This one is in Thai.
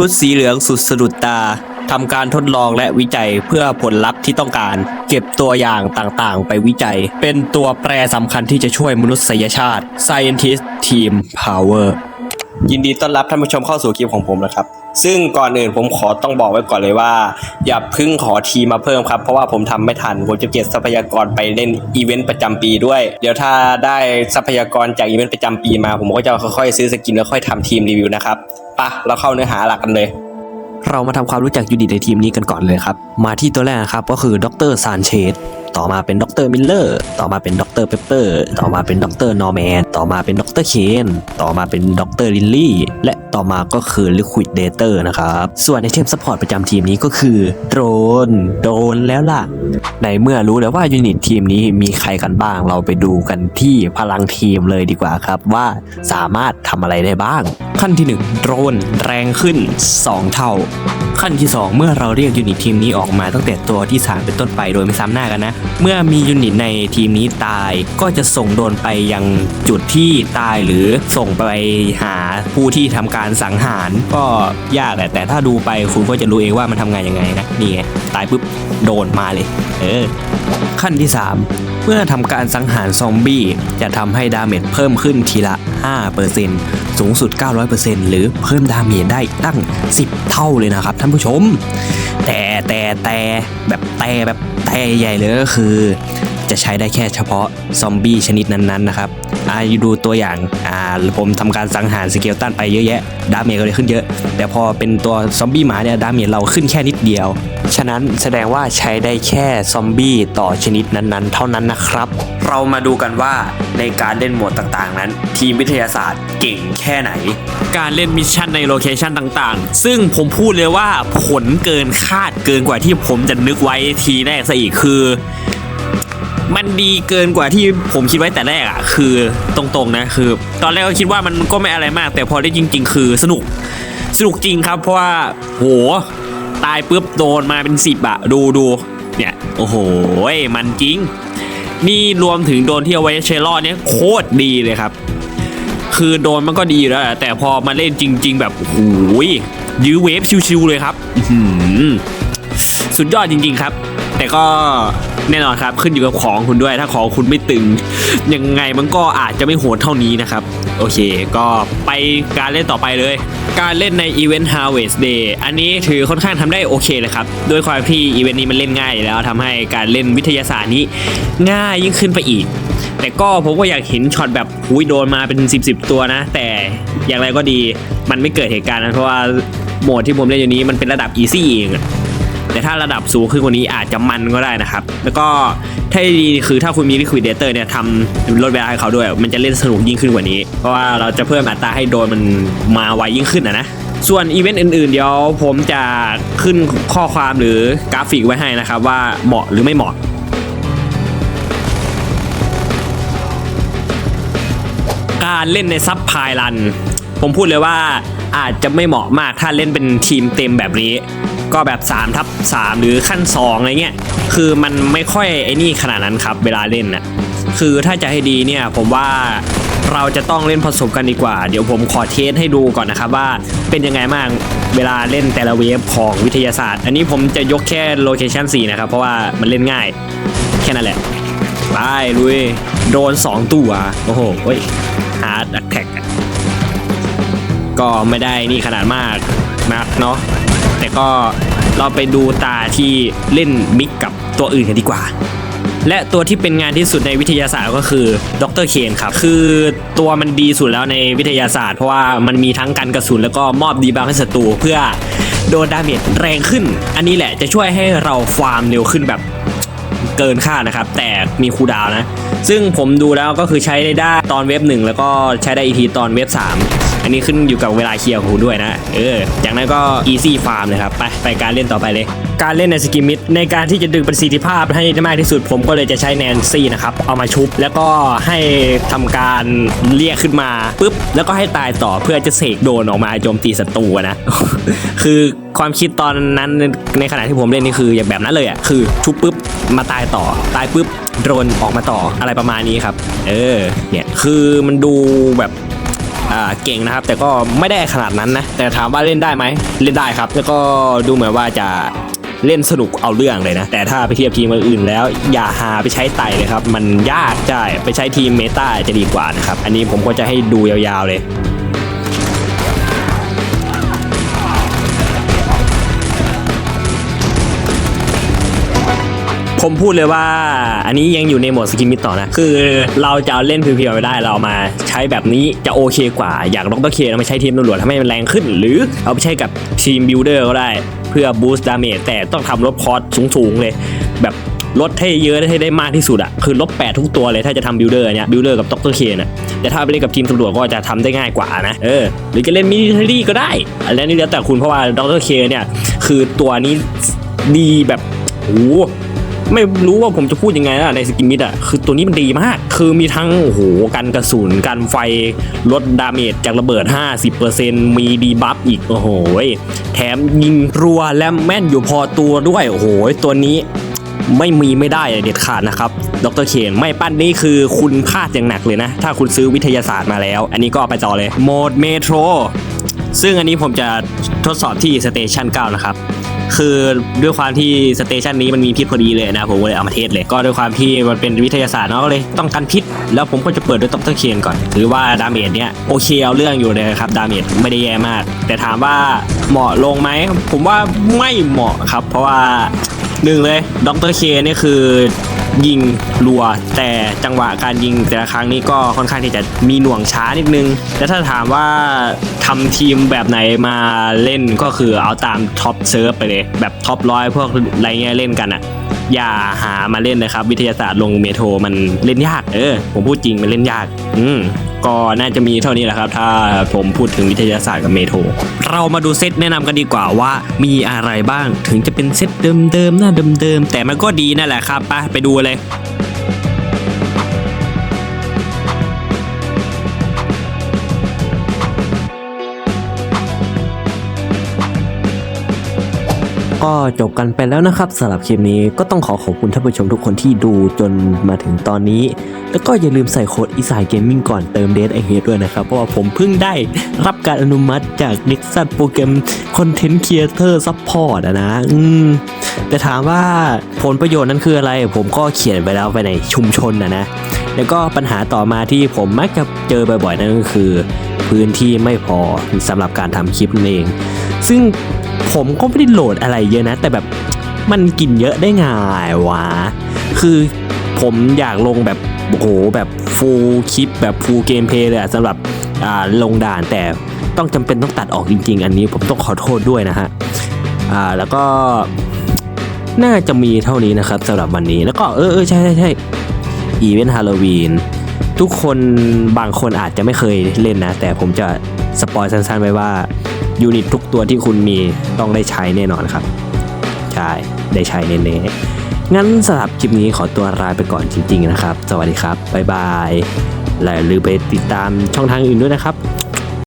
ชุดสีเหลืองสุดสะดุดตาทำการทดลองและวิจัยเพื่อผลลัพธ์ที่ต้องการ เก็บตัวอย่างต่างๆ ไปวิจัย เป็นตัวแปรสำคัญที่จะช่วยมนุษยชาติ Scientist Team Power ยินดีต้อนรับท่านผู้ชมเข้าสู่คลิปของผมนะครับ ซึ่งก่อนอื่นผมขอต้องบอกไว้ก่อนเลยว่า อย่าพึ่งขอทีมาเพิ่มครับ เพราะว่าผมทำไม่ทันผมจะเก็บทรัพยากรไปเล่นอีเวนต์ประจำปีด้วย เดี๋ยวถ้าได้ทรัพยากรจากอีเวนต์ประจำปีมา ผมก็จะค่อยๆซื้อสกินแล้วค่อยทำทีมรีวิวนะครับไปะเราเข้าเนื้อหาหลักกันเลย เรามาทำความรู้จักยูนิตในทีมนี้กันก่อนเลยครับ มาที่ตัวแรกครับก็คือดรซานเชสต่อมาเป็นดรมิลเลอร์ต่อมาเป็นดรเปปเปอร์ต่อมาเป็นดรนอร์แมนต่อมาเป็นดรเคนต่อมาเป็นดรลิลลี่และต่อมาก็คือลิควิดเดเตอร์นะครับส่วนในเทมซัพพอร์ตประจำทีมนี้ก็คือโดรนโดนแล้วล่ะ ในเมื่อรู้แล้วว่ายูนิตทีมนี้มีใครกันบ้าง เราไปดูกันที่พลังทีมเลยดีกว่าครับว่าสามารถทำอะไรได้บ้าง ขั้นที่ 1 โดรนแรงขึ้น 2 เท่า ขั้นที่ 2 เมื่อเราเรียกยูนิตทีมนี้ออกมาตั้งแต่ตัวที่ 3 เป็นต้นไปโดยไม่ซ้ำหน้ากันนะ เมื่อมียูนิตในทีมนี้ตายก็จะส่งโดนไปยังจุดที่ตายหรือส่งไปหาผู้ที่ทำการสังหารก็ยากแหละแต่ถ้าดูไปคุณก็จะรู้เองว่ามันทำงานยังไงนะนี่ไงตายปุ๊บโดนมาเลย เออ ขั้นที่ 3เมื่อทำการสังหารซอมบี้จะทำให้ดาเมจเพิ่มขึ้นทีละ 5% สูงสุด 900%หรือเพิ่มดาเมจได้ตั้ง 10 เท่าเลยนะครับท่านผู้ชม แต่แต่แต่แบบแต่แบบแต่ใหญ่เลยก็คือ จะใช้ได้แค่เฉพาะซอมบี้ชนิดนั้นๆนะครับอ่าดูตัวอย่างอ่าผมทำการสังหารสเกลตันไปเยอะแยะ ดาเมจก็เลยขึ้นเยอะ แต่พอเป็นตัวซอมบี้หมาเนี่ยดาเมจเราขึ้นแค่นิดเดียว ฉะนั้นแสดงว่าใช้ได้แค่ซอมบี้ต่อชนิดนั้นๆ เท่านั้นนะครับ เรามาดูกันว่าในการเล่นหมวดต่างๆ นั้น ทีมวิทยาศาสตร์เก่งแค่ไหน การเล่นมิชชั่นในโลเคชันต่างๆ ซึ่งผมพูดเลยว่าผลเกินคาดเกินกว่าที่ผมจะนึกไว้ทีแรกซะอีกคือ มันดีเกินกว่าที่ผมคิดไว้แต่แรกอะคือตรงๆนะคือ ตอนแรกก็คิดว่ามันก็ไม่อะไรมาก แต่พอได้จริง ๆ คือสนุกสนุกจริงครับ เพราะว่าโหตายปุ๊บโดนมาเป็นสิบอะดูดูเนี่ยโอ้โหมันจริง นี่รวมถึงโดนที่เอาไว้เชลลอดเนี่ยโคตรดีเลยครับ คือโดนมันก็ดีอยู่แล้วแต่พอมาเล่นจริง ๆ แบบโอ้ยยื้อเวฟชิวๆเลยครับสุดยอดจริง ๆ ครับ ก็แน่นอนครับขึ้นอยู่กับของคุณด้วย ถ้าของคุณไม่ตึง ยังไงมันก็อาจจะไม่โหดเท่านี้นะครับ โอเค ก็ไปการเล่นต่อไปเลย การเล่นใน Event Harvest Day อันนี้ถือค่อนข้างทำได้โอเคเลยครับ ด้วยความที่อีเวนต์นี้มันเล่นง่ายแล้วทำให้การเล่นวิทยาศาสตร์นี้ง่ายยิ่งขึ้นไปอีก แต่ก็ผมก็อยากเห็นช็อตแบบหุยโดนมาเป็น 10บสตัวนะ แต่อย่างไรก็ดีมันไม่เกิดเหตุการณ์นั้นเพราะว่าโหมดที่ผมเล่นอยู่นี้มันเป็นระดับอีซี่เอง แต่ถ้าระดับสูงขึ้นกว่านี้อาจจะมันก็ได้นะครับ แล้วก็ถ้าดีคือถ้าคุณมี Liquidator เนี่ยทำลดเวลาให้เขาด้วย มันจะเล่นสนุกยิ่งขึ้นกว่านี้ เพราะว่าเราจะเพิ่มอัตราให้โดนมันมาไวยิ่งขึ้นนะนะส่วนอีเวนต์อื่นๆ เดี๋ยวผมจะขึ้นข้อความหรือกราฟิกไว้ให้นะครับว่าเหมาะหรือไม่เหมาะการเล่นในซับพายรัน ผมพูดเลยว่าอาจจะไม่เหมาะมากถ้าเล่นเป็นทีมเต็มแบบนี้ ก็แบบ3ทับ3หรือขั้น2อะไรเงี้ยคือมันไม่ค่อยไอ้นี่ขนาดนั้นครับ เวลาเล่นน่ะคือถ้าจะให้ดีเนี่ยผมว่าเราจะต้องเล่นผสมกันดีกว่า เดี๋ยวผมขอเทสให้ดูก่อนนะครับว่าเป็นยังไงบ้างเวลาเล่นแต่ละเวฟของวิทยาศาสตร์ อันนี้ผมจะยกแค่โลเคชัน4นะครับ เพราะว่ามันเล่นง่าย แค่นั้นแหละไปลุยโดน 2 ตัว โอ้โหเฮ้ยฮาร์ดแอคแท็กก็ไม่ได้นี่ขนาดมากมากเนาะ ก็เราไปดูตาที่เล่นมิกกับตัวอื่นกันดีกว่า และตัวที่เป็นงานที่สุดในวิทยาศาสตร์ก็คือดรเคนครับ คือตัวมันดีสุดแล้วในวิทยาศาสตร์เพราะว่ามันมีทั้งกันกระสุนแล้วก็มอบดีบัฟให้ศัตรูเพื่อโดนดาเมจแรงขึ้น อันนี้แหละจะช่วยให้เราฟาร์มเร็วขึ้นแบบเกินคาดนะครับ แต่มีคูดาวนะ ซึ่งผมดูแล้วก็คือใช้ได้ตอนเว็บหนึ่งแล้วก็ใช้ได้อีกทีตอนเว็บ 3 อันนี้ขึ้นอยู่กับเวลาเคลียร์ของคุณด้วยนะ เออ จากนั้นก็ easy farm เลยครับ ไปไปการเล่นต่อไปเลย การเล่นในสกิมิดในการที่จะดึงประสิทธิภาพให้ได้มากที่สุด ผมก็เลยจะใช้แนนซี่นะครับ เอามาชุบ แล้วก็ให้ทำการเรียกขึ้นมาปุ๊บ แล้วก็ให้ตายต่อเพื่อจะเสกโดนออกมาโจมตีศัตรูนะ คือความคิดตอนนั้นในขณะที่ผมเล่นนี่คืออย่างแบบนั้นเลยอะคือชุบปุ๊บมาตายต่อ ตายปุ๊บโดนออกมาต่ออะไรประมาณนี้ครับ เออเนี่ยคือมันดูแบบ เก่งนะครับ แต่ก็ไม่ได้ขนาดนั้นนะ แต่ถามว่าเล่นได้ไหมเล่นได้ครับ แล้วก็ดูเหมือนว่าจะเล่นสนุกเอาเรื่องเลยนะ แต่ถ้าไปเทียบทีมอื่นแล้ว อย่าหาไปใช้ไต่เลยครับ มันยากใช่ไปใช้ทีมเมตาจะดีกว่านะครับ อันนี้ผมก็จะให้ดูยาวๆเลย ผมพูดเลยว่าอันนี้ยังอยู่ในโหมดสกิมมิตต่อนะ คือเราจะเอาเล่นเพียวๆไม่ได้เรามาใช้แบบนี้จะโอเคกว่า อย่างดรเคเรามาใช้ทีมตำรวจทำให้มันแรงขึ้น หรือเอาไปใช้กับทีมบิลเดอร์ก็ได้ เพื่อบูสต์ดาเมจแต่ต้องทำลดคอร์สสูงๆเลย แบบลดให้เยอะให้ได้มากที่สุดอะคือลบแปดทุกตัวเลยถ้าจะทำบิลเดอร์เนี่ยบิลเดอร์กับด็อกเตอร์เคน่ะแต่ถ้าไปเล่นกับทีมตำรวจก็จะทำได้ง่ายกว่านะเออหรือจะเล่นมินิเทอรี่ก็ได้อันนี้แล้วแต่คุณเพราะว่าด็อกเตอร์เคเนี่ยคือตัวนี้ดีแบบโอ้ ไม่รู้ว่าผมจะพูดยังไงนะในสกิมมิดอะคือตัวนี้มันดีมาก คือมีทั้งโอ้โหกันกระสุนกันไฟลดดาเมจจากระเบิด 50%มีดีบัฟอีก โอ้โห แถมยิงรัวและแม่นอยู่พอตัวด้วย โอ้โห ตัวนี้ไม่มีไม่ได้เด็ดขาดนะครับ ดรเคนไม่ปั้นนี่คือคุณพลาดอย่างหนักเลยนะ ถ้าคุณซื้อวิทยาศาสตร์มาแล้ว อันนี้ก็เอาไปต่อเลยโหมดเมโทรซึ่งอันนี้ผมจะทดสอบที่สเตชัน9นะครับ คือด้วยความที่สเตชันนี้มันมีพิษพอดีเลยนะผมเลยเอามาเทสเลยก็ด้วยความที่มันเป็นวิทยาศาสตร์เนาะก็เลยต้องกันพิษ แล้วผมก็จะเปิดด้วยต็อกเตอร์เคนก่อน ถือว่าดาเมจเนี้ยโอเคเอาเรื่องอยู่เลยครับดาเมจไม่ได้แย่มาก แต่ถามว่าเหมาะลงไหมผมว่าไม่เหมาะครับ เพราะว่าหนึ่งเลยด็อกเตอร์เคนี่คือ ยิงรัว แต่จังหวะการยิงแต่ละครั้งนี้ก็ค่อนข้างที่จะมีหน่วงช้านิดนึง และถ้าถามว่าทำทีมแบบไหนมาเล่นก็คือเอาตามท็อปเซิร์ฟไปเลย แบบท็อปร้อยพวกอะไรเงี้ยเล่นกันอะ อย่าหามาเล่นนะครับ วิทยาศาสตร์ลงเมโทรมันเล่นยาก เออ ผมพูดจริงมันเล่นยาก อืมก็น่าจะมีเท่านี้แหละครับ ถ้าผมพูดถึงวิทยาศาสตร์กับเมโทรเรามาดูเซตแนะนำกันดีกว่าว่ามีอะไรบ้างถึงจะเป็นเซตเดิมๆหน้าเดิมๆแต่มันก็ดีนั่นแหละครับไปไปดูเลย ก็จบกันไปแล้วนะครับสำหรับคลิปนี้ก็ต้องขอขอบคุณท่านผู้ชมทุกคนที่ดูจนมาถึงตอนนี้ แล้วก็อย่าลืมใส่โค้ดอีสายเกมมิ่งก่อนเติมเดทไอเฮดด้วยนะครับ เพราะว่าผมเพิ่งได้รับการอนุมัติจาก n ิ x ซันโปรแกรมคอนเทนต์ครีเอเตอร์ซัพพอร์ตนะอืมแต่ถามว่าผลประโยชน์นั้นคืออะไร ผมก็เขียนไปแล้วไปในชุมชนนะนะ แล้วก็ปัญหาต่อมาที่ผมมักจะเจอบ่อยๆนั่นก็คือ พื้นที่ไม่พอสำหรับการทำคลิปนั่นเอง ซึ่ง ผมก็ไม่ได้โหลดอะไรเยอะนะ แต่แบบมันกินเยอะได้ง่ายวะ คือผมอยากลงแบบโอ้โหแบบฟูลคลิปแบบฟูลเกมเพลย์เลยอะสำหรับลงด่านแต่ต้องจำเป็นต้องตัดออกจริง ๆ อันนี้ผมต้องขอโทษด้วยนะฮะอ่าแล้วก็น่าจะมีเท่านี้นะครับสำหรับวันนี้แล้วก็เออเออใช่ใช่ใช่อีเวนต์ฮาโลวีนทุกคนบางคนอาจจะไม่เคยเล่นนะ แต่ผมจะสปอยสั้นๆไว้ว่า ยูนิตทุกตัวที่คุณมีต้องได้ใช้แน่นอนครับ ใช่ ได้ใช้แน่ๆงั้นสำหรับคลิปนี้ขอตัวลาไปก่อนจริงๆนะครับ สวัสดีครับ บ๊ายบายและอย่าลืมไปติดตามช่องทางอื่นด้วยนะครับ